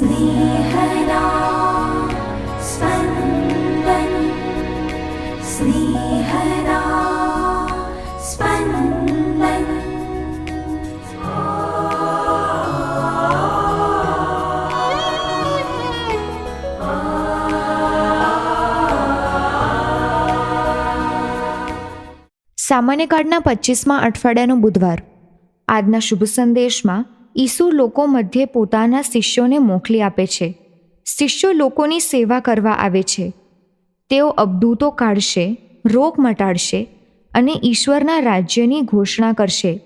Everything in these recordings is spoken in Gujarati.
स्नेहदा स्पन्दन् स्नेहदा स्पन्दन् સામાન્ય કાળના પચીસમાં અઠવાડિયાનો બુધવાર આજના શુભ સંદેશમાં ઈસુ લોકો મધ્યે પોતાના શિષ્યોને મોકલી આપે છે. શિષ્યો લોકોની સેવા કરવા આવે છે. તેઓ અબદૂતો કાઢશે, રોગ મટાડશે અને ઈશ્વરના રાજ્યની ઘોષણા કરશે.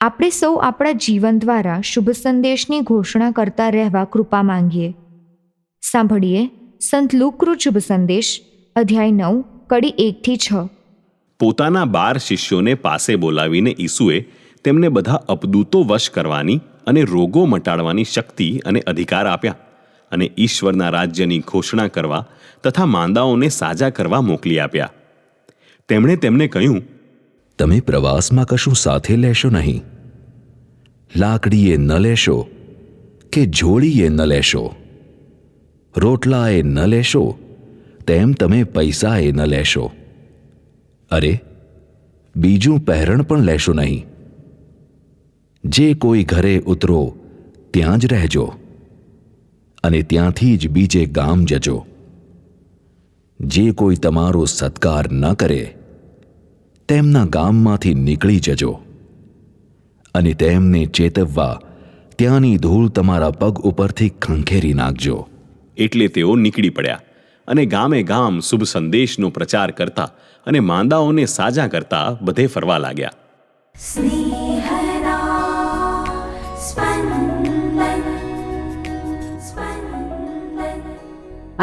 આપણે સૌ આપણા જીવન દ્વારા શુભ સંદેશની ઘોષણા કરતા રહેવા કૃપા માંગીએ. સાંભળીએ સંત લુકૃત શુભ સંદેશ, અધ્યાય નવ, કડી એકથી છ. પોતાના બાર શિષ્યોને પાસે બોલાવીને ઈસુએ તેમને બધા અપદૂતો વશ કરવાની અને રોગો મટાડવાની શક્તિ અને અધિકાર આપ્યા અને ઈશ્વરના રાજ્યની ઘોષણા કરવા તથા માંદાઓને સાજા કરવા મોકલી આપ્યા. તેમણે તેમને કહ્યું, તમે પ્રવાસમાં કશું સાથે લેશો નહીં. લાકડીએ ન લેશો કે જોડીએ ન લેશો. રોટલાએ ન લેશો, તેમ તમે પૈસાએ ન લેશો. અરે, બીજું પહેરણ પણ લેશો નહીં. જે કોઈ ઘરે ઉતરો ત્યાં જ રહેજો અને ત્યાંથી જ બીજે ગામ જજો. જે કોઈ તમારો સત્કાર ન કરે તેમના ગામમાંથી નીકળી જજો અને તેમને ચેતવવા ત્યાંની ધૂળ તમારા પગ ઉપરથી ખંખેરી નાખજો. એટલે તેઓ નીકળી પડ્યા અને ગામે ગામ શુભ સંદેશનો પ્રચાર કરતા અને માંદાઓને સાજા કરતા બધે ફરવા લાગ્યા.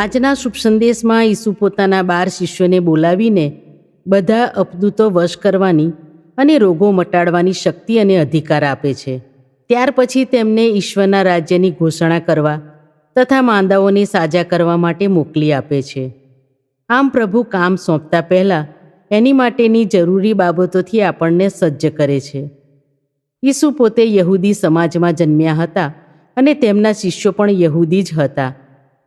આજના શુભ સંદેશમાં ઈસુ પોતાના બાર શિષ્યોને બોલાવીને બધા અપદૂતો વશ કરવાની અને રોગો મટાડવાની શક્તિ અને અધિકાર આપે છે. ત્યાર પછી તેમને ઈશ્વરના રાજ્યની ઘોષણા કરવા તથા માંદાઓને સાજા કરવા માટે મોકલી આપે છે. આમ પ્રભુ કામ સોંપતા પહેલાં એની માટેની જરૂરી બાબતોથી આપણને સજ્જ કરે છે. ઈસુ પોતે યહૂદી સમાજમાં જન્મ્યા હતા અને તેમના શિષ્યો પણ યહૂદી જ હતા.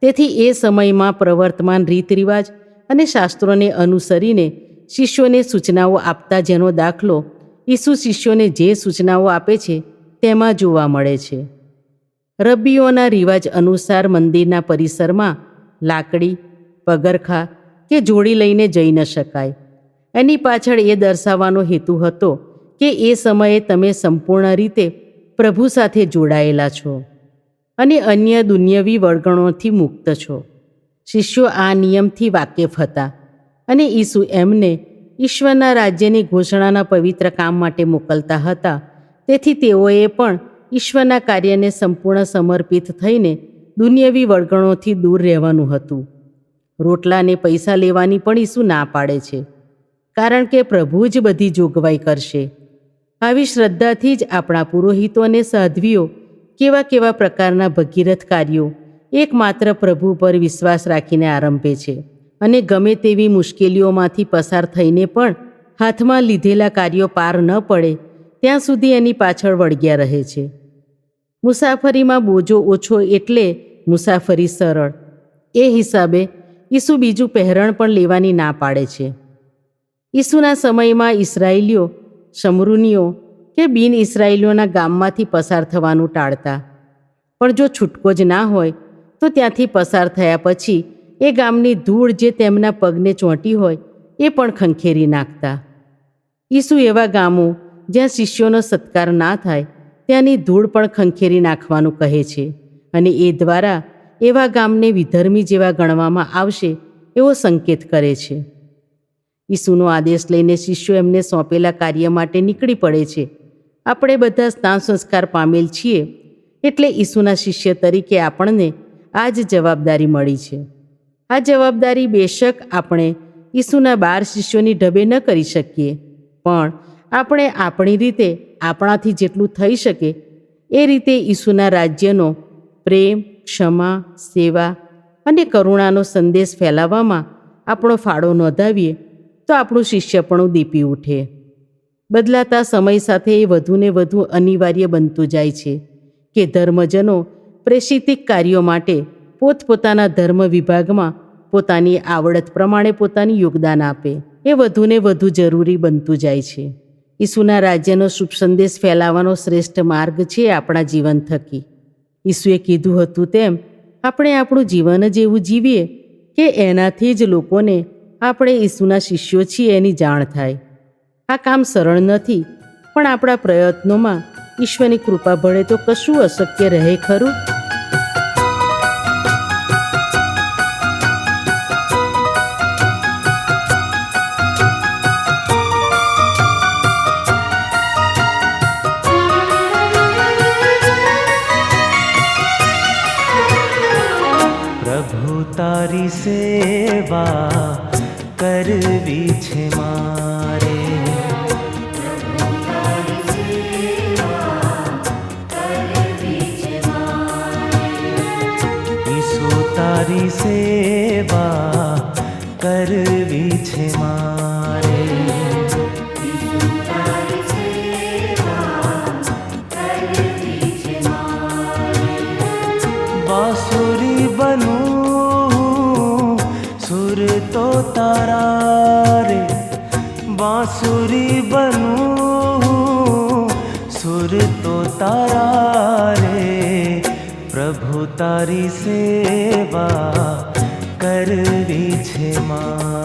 તેથી એ સમયમાં પ્રવર્તમાન રીત રિવાજ અને શાસ્ત્રોને અનુસરીને શિષ્યોને સૂચનાઓ આપતા જેનો દાખલો ઈસુ શિષ્યોને જે સૂચનાઓ આપે છે, તેમાં જોવા મળે છે. રબ્બીઓના રિવાજ અનુસાર મંદિરના પરિસરમાં લાકડી, પગરખા કે જોડી લઈને જઈ ન શકાય. એની પાછળ એ દર્શાવવાનો હેતુ હતો કે એ સમયે તમે સંપૂર્ણ રીતે પ્રભુ સાથે જોડાયેલા છો. અને અન્ય દુન્યવી વળગણોથી મુક્ત છો. શિષ્યો આ નિયમથી વાકેફ હતા અને ઈસુ એમને ઈશ્વરના રાજ્યની ઘોષણાના પવિત્ર કામ માટે મોકલતા હતા. તેથી તેઓએ પણ ઈશ્વરના કાર્યને સંપૂર્ણ સમર્પિત થઈને દુનિયવી વળગણોથી દૂર રહેવાનું હતું. રોટલાને પૈસા લેવાની પણ ઈસુ ના પાડે છે, કારણ કે પ્રભુ જ બધી જોગવાઈ કરશે. આવી શ્રદ્ધાથી જ આપણા પુરોહિતો અને સાધ્વીઓ કેવા કેવા પ્રકારના ભગીરથ કાર્યો એકમાત્ર પ્રભુ પર વિશ્વાસ રાખીને આરંભે છે અને ગમે તેવી મુશ્કેલીઓમાંથી પસાર થઈને પણ હાથમાં લીધેલા કાર્યો પાર ન પડે, ત્યાં સુધી એની પાછળ વળગ્યા રહે છે. મુસાફરીમાં બોજો ઓછો એટલે મુસાફરી સરળ. એ હિસાબે ઈસુ બીજું પહેરણ પણ લેવાની ના પાડે છે. ઈસુના સમયમાં ઇસરાયેલીઓ શમરૂનીઓ કે બિન ઇસરાયેલીઓના ગામમાંથી પસાર થવાનું ટાળતા. પણ જો છૂટકો જ ના હોય, તો ત્યાંથી પસાર થયા પછી એ ગામની ધૂળ જે તેમના પગને ચોંટી હોય, એ પણ ખંખેરી નાખતા. ઈસુ એવા ગામો જ્યાં શિષ્યોનો સત્કાર ના થાય, ત્યાંની ધૂળ પણ ખંખેરી નાખવાનું કહે છે અને એ દ્વારા એવા ગામને વિધર્મી જેવા ગણવામાં આવશે એવો સંકેત કરે છે. ઈસુનો આદેશ લઈને શિષ્યો એમને સોંપેલા કાર્ય માટે નીકળી પડે છે. આપણે બધા સ્નાન સંસ્કાર પામેલ છીએ એટલે ઈસુના શિષ્ય તરીકે આપણને આ જ જવાબદારી મળી છે. આ જવાબદારી બેશક આપણે ઈસુના બાર શિષ્યોની ઢબે ન કરી શકીએ, પણ આપણે આપણી રીતે આપણાથી જેટલું થઈ શકે એ રીતે ઈસુના રાજ્યનો પ્રેમ, ક્ષમા, સેવા અને કરુણાનો સંદેશ ફેલાવવામાં આપણો ફાળો નોંધાવીએ તો આપણું શિષ્યપણું દીપી ઉઠે. બદલાતા સમય સાથે એ વધુને વધુ અનિવાર્ય બનતું જાય છે કે ધર્મજનો પ્રેષિતિક કાર્યો માટે પોતપોતાના ધર્મ વિભાગમાં પોતાની આવડત પ્રમાણે પોતાની યોગદાન આપે. એ વધુને વધુ જરૂરી બનતું જાય છે. ઈસુના રાજ્યનો શુભ સંદેશ ફેલાવવાનો શ્રેષ્ઠ માર્ગ છે આપણા જીવન થકી. ઈસુએ કીધું હતું તેમ, આપણે આપણું જીવન જ એવું જીવીએ કે એનાથી જ લોકોને આપણે ઈસુના શિષ્યો છીએ એની જાણ થાય. આ કામ સરળ નથી, પણ આપણા પ્રયત્નોમાં ઈશ્વરની કૃપા ભળે તો કશું અશક્ય રહે ખરું? તારી સેવા કરવી છે મારે. તારી સેવા કરવી છે મારે બાંસુરી બનું સુર તો તારા રે બાંસુરી બનું સુર તો તારા રે પ્રભુ તારી સેવા કરવી છે મારે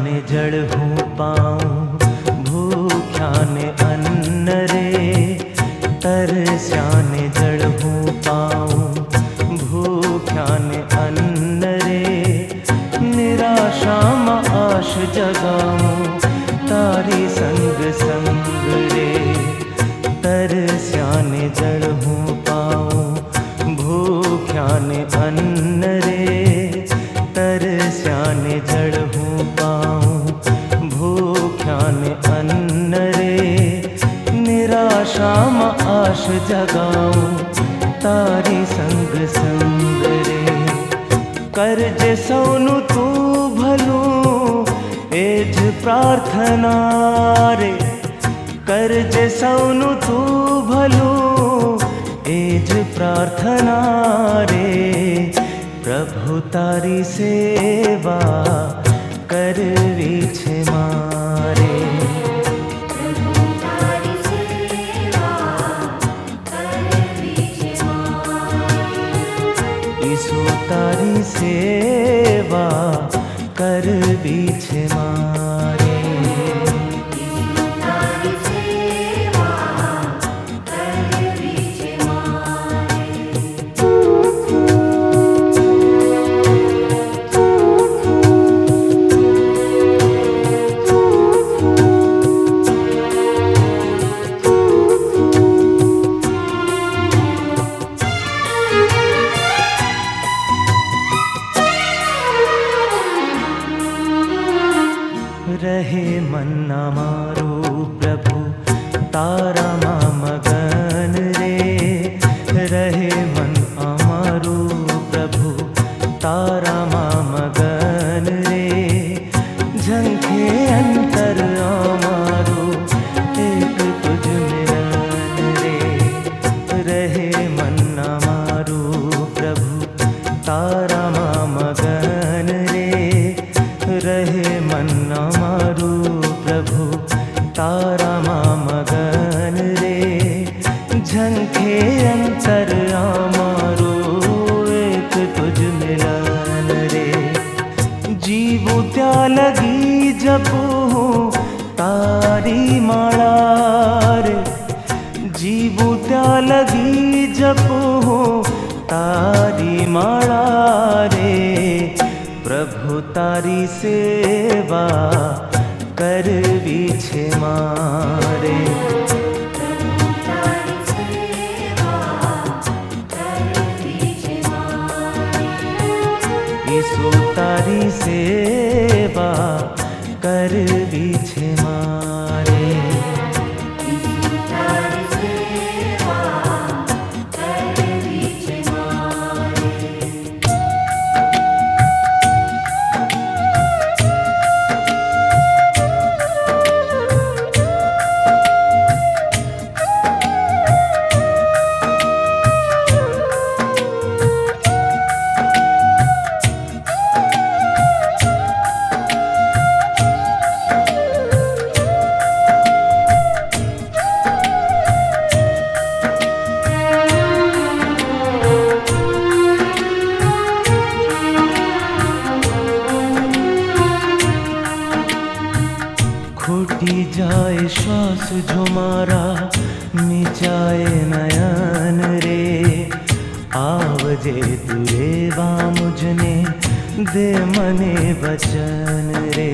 તરસ્યાને જળ હું પાઉં, ભૂખ્યાને અન્ન રે તરસ્યાને જળ હું પાઉં, ભૂખ્યાને અન્ન રે નિરાશામાં આશ જગાવું પ્રાર્થના રે કરજે સૌનું તું ભલું એ જ પ્રાર્થના રે પ્રભુ તારી સેવા કરવી છે મારે ઈસુ તારી સેવા કરવી છે મારે তারা মা પ્રભુ તારી સેવા કરવી છે મારે આવજે તું રેવા મુજને દે મને વચન રે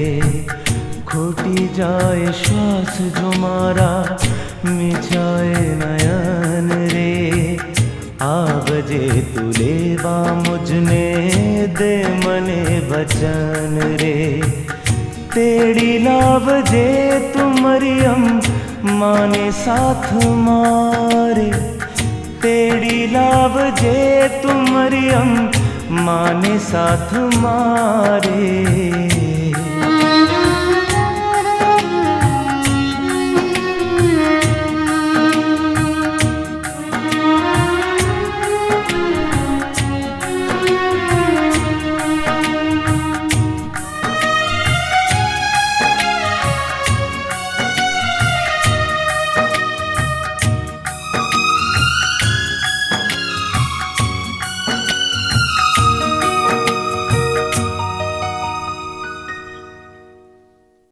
ખૂટી જાય શ્વાસ જો મારા નીચાએ નયન રે આવજે તું લેવા મુજને દે મને વચન રે તેડી લાવજે તું મરિયમ માને સાથ મારે તેડી લાવજે તું મરિયમ માને સાથ મારે.